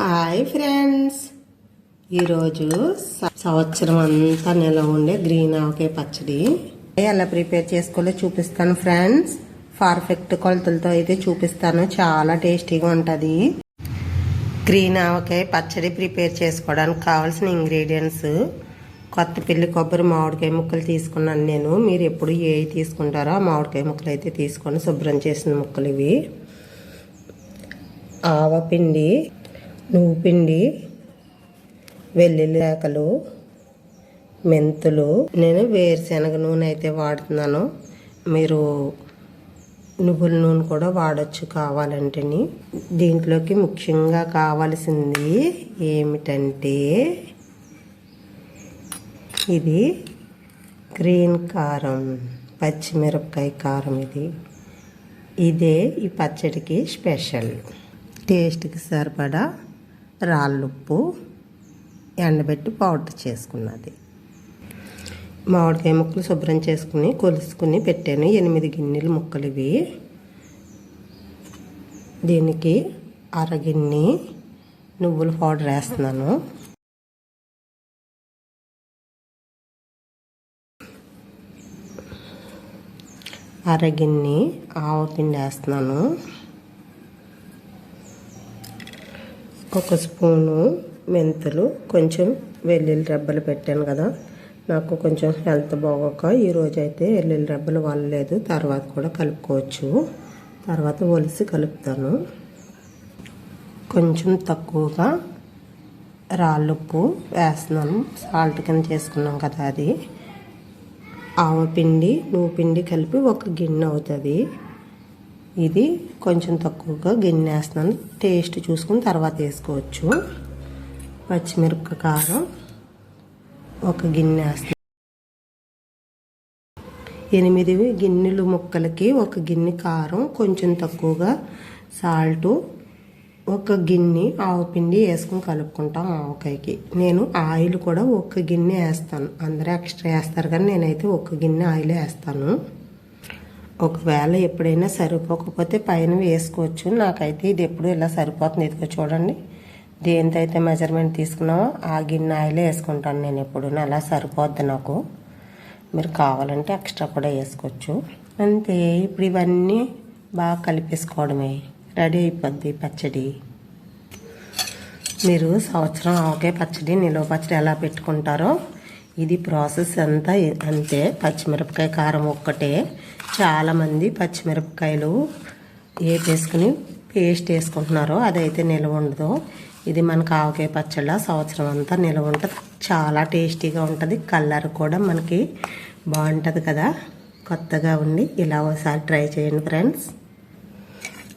Hi friends. ఈరోజు స- సంవత్సరం అంతా నిల్వ ఉండే గ్రీన్ ఆవకాయ పచ్చడి. ఎలా ప్రిపేర్ చేసుకోవాలో చూపిస్తాను ఫ్రెండ్స్. పర్ఫెక్ట్ కొలతలతో అయితే చూపిస్తాను. చాలా టేస్టీగా ఉంటుంది. గ్రీన్ ఆవకాయ పచ్చడి ప్రిపేర్ చేసుకోవడానికి కావాల్సిన ఇంగ్రీడియంట్స్. కొత్త పిల్లి కొబ్బరి మామిడికాయ ముక్కలు తీసుకున్నాను నేను. మీరు ఎప్పుడు ఏ తీసుకుంటారో ఆ మామిడికాయ ముక్కలు అయితే తీసుకొని శుభ్రం చేసిన ముక్కలు ఇవి. ఆవపిండి నువ్వు పిండి వెల్లుల్లి రేకలు మెంతులు. నేను వేరుశనగ నూనె అయితే వాడుతున్నాను. మీరు నువ్వుల నూనె కూడా వాడచ్చు కావాలంటేని. దీంట్లోకి ముఖ్యంగా కావాల్సింది ఏమిటంటే ఇది గ్రీన్ కారం పచ్చిమిరపకాయ కారం ఇది. ఇదే ఈ పచ్చడికి స్పెషల్. టేస్ట్కి సరిపడా రాళ్ళుప్పు ఎండబెట్టి పౌడర్ చేసుకున్నది. మామిడికాయ ముక్కలు శుభ్రం చేసుకుని కొలుసుకుని పెట్టాను. ఎనిమిది గిన్నెలు ముక్కలు ఇవి దీనికి అరగిన్ని నువ్వుల పౌడర్ వేస్తున్నాను. అరగిన్ని ఆవపిండి వేస్తున్నాను. ఒక స్పూను మెంతులు కొంచెం వెల్లుల్లి రెబ్బలు పెట్టాను కదా. నాకు కొంచెం హెల్త్ బాగోక ఈరోజు అయితే వెల్లుల్లి రెబ్బలు వల్లలేదు తర్వాత కూడా కలుపుకోవచ్చు. తర్వాత ఒలిసి కలుపుతాను. కొంచెం తక్కువగా రాళ్ళుప్పు వేస్తున్నాను. సాల్ట్ కింద చేసుకున్నాం కదా అది. ఆవపిండి నువ్వు పిండి కలిపి ఒక గిన్నె అవుతుంది. ఇది కొంచెం తక్కువగా గిన్నె వేస్తున్నాను. టేస్ట్ చూసుకుని తర్వాత వేసుకోవచ్చు. పచ్చిమిరపకాయ కారం ఒక గిన్నె వేస్తాను ఎనిమిది గిన్నెలు ముక్కలకి ఒక గిన్నె కారం కొంచెం తక్కువగా సాల్టు ఒక గిన్నె ఆవపిండి వేసుకుని కలుపుకుంటాం ఆవకాయకి. నేను ఆయిల్ కూడా ఒక గిన్నె వేస్తాను. అందరూ ఎక్స్ట్రా వేస్తారు కానీ నేనైతే ఒక గిన్నె ఆయిల్ వేస్తాను. ఒకవేళ ఎప్పుడైనా సరిపోకపోతే పైన వేసుకోవచ్చు. నాకైతే ఇది ఎప్పుడు ఇలా సరిపోతుంది ఇదిగో చూడండి. దేంతో అయితే మెజర్మెంట్ తీసుకున్నామో ఆ గిన్నె ఆయిలే వేసుకుంటాను నేను ఎప్పుడు అలా సరిపోద్ది నాకు. మీరు కావాలంటే ఎక్స్ట్రా కూడా వేసుకోవచ్చు. అంతే. ఇప్పుడు ఇవన్నీ బాగా కలిపేసుకోవడమే. రెడీ అయిపోద్ది పచ్చడి. మీరు సంవత్సరం ఆవకాయ పచ్చడి నిలువ పచ్చడి ఎలా పెట్టుకుంటారో ఇది ప్రాసెస్ అంతా అంతే. పచ్చిమిరపకాయ కారం ఒక్కటే. చాలామంది పచ్చిమిరపకాయలు వేపేసుకుని పేస్ట్ వేసుకుంటున్నారు అదైతే నిల్వ ఉండదు. ఇది మనకు ఆవకాయ పచ్చళ్ళ సంవత్సరం అంతా నిల్వ ఉంటుంది. చాలా టేస్టీగా ఉంటుంది. కలర్ కూడా మనకి బాగుంటుంది కదా. కొత్తగా ఉండి ఇలా ఒకసారి ట్రై చేయండి ఫ్రెండ్స్.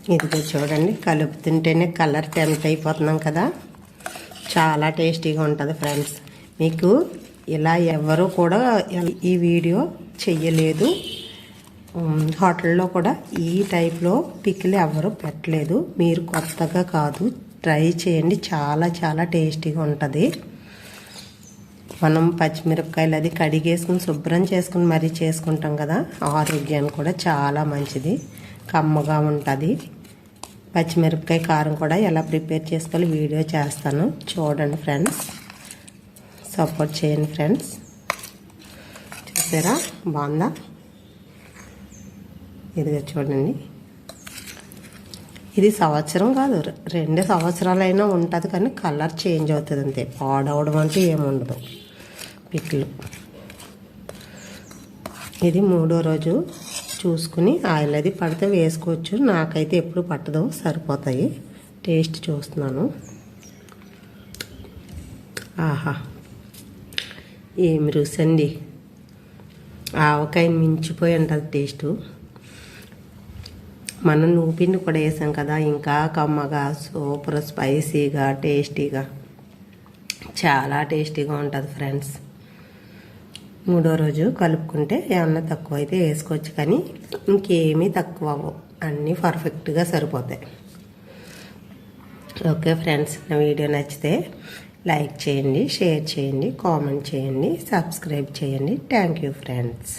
ఇదిగో చూడండి కలుపుతుంటేనే కలర్ టెంప్ట్ అయిపోతున్నాం కదా. చాలా టేస్టీగా ఉంటుంది ఫ్రెండ్స్. మీకు ఇలా ఎవరు కూడా ఈ వీడియో చెయ్యలేదు. హోటల్లో కూడా ఈ టైప్లో పిక్లు ఎవరు పెట్టలేదు. మీరు కొత్తగా కాదు ట్రై చేయండి. చాలా చాలా టేస్టీగా ఉంటుంది. మనం పచ్చిమిరపకాయలు అది కడిగేసుకుని శుభ్రం చేసుకుని మరీ చేసుకుంటాం కదా ఆరోగ్యానికి కూడా చాలా మంచిది. కమ్మగా ఉంటుంది. పచ్చిమిరపకాయ కారం కూడా ఎలా ప్రిపేర్ చేసుకోవాలి వీడియో చేస్తాను. చూడండి ఫ్రెండ్స్. సపోర్ట్ చేయండి ఫ్రెండ్స్. చూసారా? బాగుందా? ఇదిగో చూడండి. ఇది సంవత్సరం కాదు రెండు సంవత్సరాలైనా ఉంటుంది కానీ కలర్ చేంజ్ అవుతుంది అంతే. పాడవడం అంటూ ఏముండదు పిక్లు. ఇది మూడో రోజు చూసుకుని ఆయిల్ అది పడితే వేసుకోవచ్చు. నాకైతే ఎప్పుడు పట్టదు సరిపోతాయి. టేస్ట్ చూస్తున్నాను. ఆహా. ఏమి రుసండి ఆవకాయ మించిపోయి ఉంటుంది టేస్టు. మనం నూపిండి కూడా వేసాం కదా ఇంకా కమ్మగా సూపర్ స్పైసీగా టేస్టీగా. చాలా టేస్టీగా ఉంటుంది ఫ్రెండ్స్. మూడో రోజు కలుపుకుంటే ఏమన్నా తక్కువ అయితే వేసుకోవచ్చు కానీ ఇంకేమీ తక్కువ అవ్వవు. అన్నీ పర్ఫెక్ట్గా సరిపోతాయి. ఓకే ఫ్రెండ్స్ నా వీడియో నచ్చితే లైక్ చేయండి షేర్ చేయండి కామెంట్ చేయండి సబ్స్క్రైబ్ చేయండి. Thank you friends.